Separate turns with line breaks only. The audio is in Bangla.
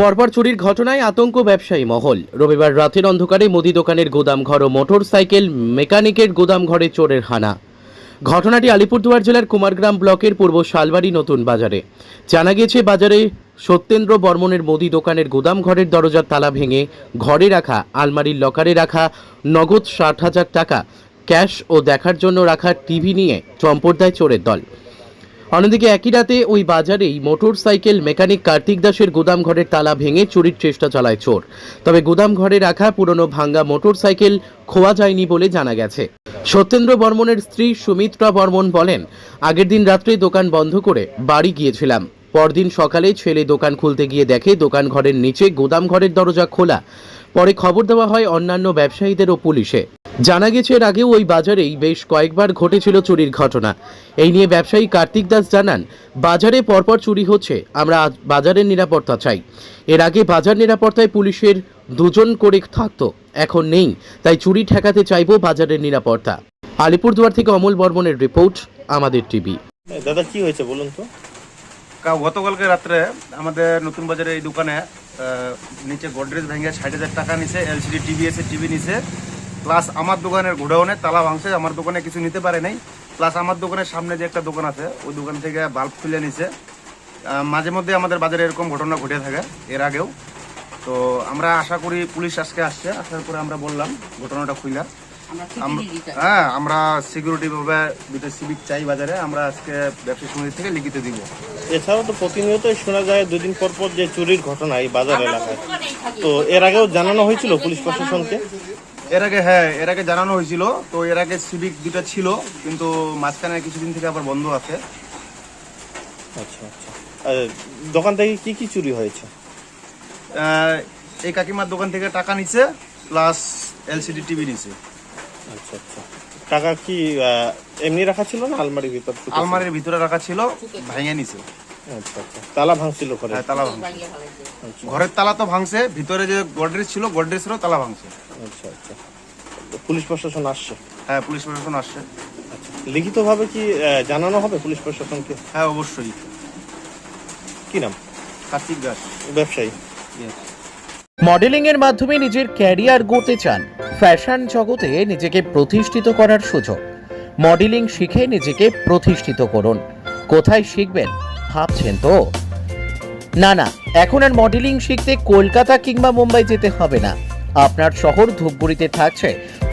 পরপর চুরির ঘটনায় আতঙ্ক ব্যবসায়ী মহল। রবিবার রাতের অন্ধকারে মুদি দোকানের গোদামঘর ও মোটর সাইকেল মেকানিকের গোদামঘরে চোরের হানা। ঘটনাটি আলিপুরদুয়ার জেলার কুমারগ্রাম ব্লকের পূর্ব শালবাড়ি নতুন বাজারে। জানা গিয়েছে, বাজারে সত্যেন্দ্র বর্মনের মুদি দোকানের গোদাম ঘরের দরজার তালা ভেঙে ঘরে রাখা, আলমারির লকারে রাখা নগদ ষাট হাজার টাকা ক্যাশ ও দেখার জন্য রাখা টিভি নিয়ে চম্পট চোরের দল। অন্যদিকে একই রাতে ওই বাজারেই মোটর সাইকেল মেকানিক কার্তিক দাসের গুদাম ঘরের তালা ভেঙে চুরির চেষ্টা চালায় চোর। তবে গুদাম ঘরে রাখা পুরনো ভাঙ্গা মোটর সাইকেল খোয়া যায়নি বলে জানা গেছে। সত্যেন্দ্র বর্মনের স্ত্রী সুমিত্রা বর্মন বলেন, আগের দিন রাত্রে দোকান বন্ধ করে বাড়ি গিয়েছিলাম। পরদিন সকালে ছেলে দোকান খুলতে গিয়ে দেখে দোকান ঘরের নিচে গোদাম ঘরের দরজা খোলা। পরে খবর দেওয়া হয় অন্যান্য ব্যবসায়ীদের ও পুলিশে। জানা গেছে এর আগেও ওই বাজারেই বেশ কয়েকবার ঘটেছিল চুরির ঘটনা। এই নিয়ে ব্যবসায়ী কার্তিক দাস জানান বাজারে পরপর চুরি হচ্ছে আমরা বাজারের নিরাপত্তা চাই। এর আগে বাজার নিরাপত্তায় পুলিশের দুজন করে থাকতো এখন নেই তাই চুরি ঠেকাতে চাইব বাজারের নিরাপত্তা। আলিপুরদুয়ার থেকে অমল বর্মনের রিপোর্ট আমাদের টিভি।
দাদা কি হয়েছে বলুন তো?
গতকালকে রাত্রে আমাদের নতুন বাজারে এই দোকানে নিচে গোদরেজ ভেঙে ষাট হাজার টাকা নিছে এলসিডি টিভি এসে টিভি নিছে। প্লাস আমার দোকানের গোডাউনে তালা ভাঙছে আমার দোকানে কিছু নিতে পারে নাই। প্লাস আমার দোকানের সামনে যে একটা দোকান আছে ওই দোকান থেকে বাল্ব খুলে নিছে। মাঝে মধ্যে আমাদের বাজারে এরকম ঘটনা ঘটে থাকে এর আগেও। তো আমরা আশা করি পুলিশ আজকে আসছে আসার পরে আমরা বললাম ঘটনাটা খুইলা। আম- হ্যাঁ আমরা সিকিউরিটি ভাবে দুটো সিভিক চাই বাজারে আমরা আজকে ব্যবসা সমিতি থেকে লিখিত দিব।
এছাড়াও তো প্রতিনিয়তই শোনা যায় দুদিন পর পর যে চুরির ঘটনা এই বাজার এলাকায়। তো এর আগেও জানানো হয়েছিল পুলিশ প্রশাসনকে।
এর আগে হ্যাঁ এর আগে জানানো হয়েছিল। তো এর আগে সিভিক দুটা ছিল কিন্তু মাঝখানে কিছুদিন থেকে আবার বন্ধ আছে।
আচ্ছা আচ্ছা। দোকান থেকে কি কি চুরি হয়েছে?
এই কাকিমার দোকান থেকে টাকা নিছে প্লাস এলসিডি টিভি নিছে।
আচ্ছা আচ্ছা। টাকা কি এমনি রাখা ছিল না আলমারির ভিতর
আলমারির ভিতরে রাখা ছিল ভেঙে নিছে।
আচ্ছা আচ্ছা। তালা ভাঙছিল ঘরে?
হ্যাঁ তালা ভাঙছে। ঘরের তালা তো ভাঙছে ভিতরে যে গডরেজ ছিল গডরেজেরও তালা ভাঙছে।
আচ্ছা আচ্ছা পুলিশ প্রশাসন আসছে?
হ্যাঁ পুলিশ প্রশাসন আসছে।
আচ্ছা লিখিতভাবে কি জানানো হবে পুলিশ প্রশাসনকে?
হ্যাঁ অবশ্যই।
কি নাম?
কার্তিক দাস।
ব্যবসায়ী।
মডেলিং এর মাধ্যমে নিজের ক্যারিয়ার গড়তে চান। ফ্যাশন জগতে নিজেকে প্রতিষ্ঠিত করার সুযোগ। মডেলিং শিখে নিজেকে প্রতিষ্ঠিত করুন। কোথায় শিখবেন ভাবছেন তো? না না এখন আর মডেলিং শিখতে কলকাতা কিংবা মুম্বাই যেতে হবে না। আপনার শহর ধূপগুড়িতে থাকছে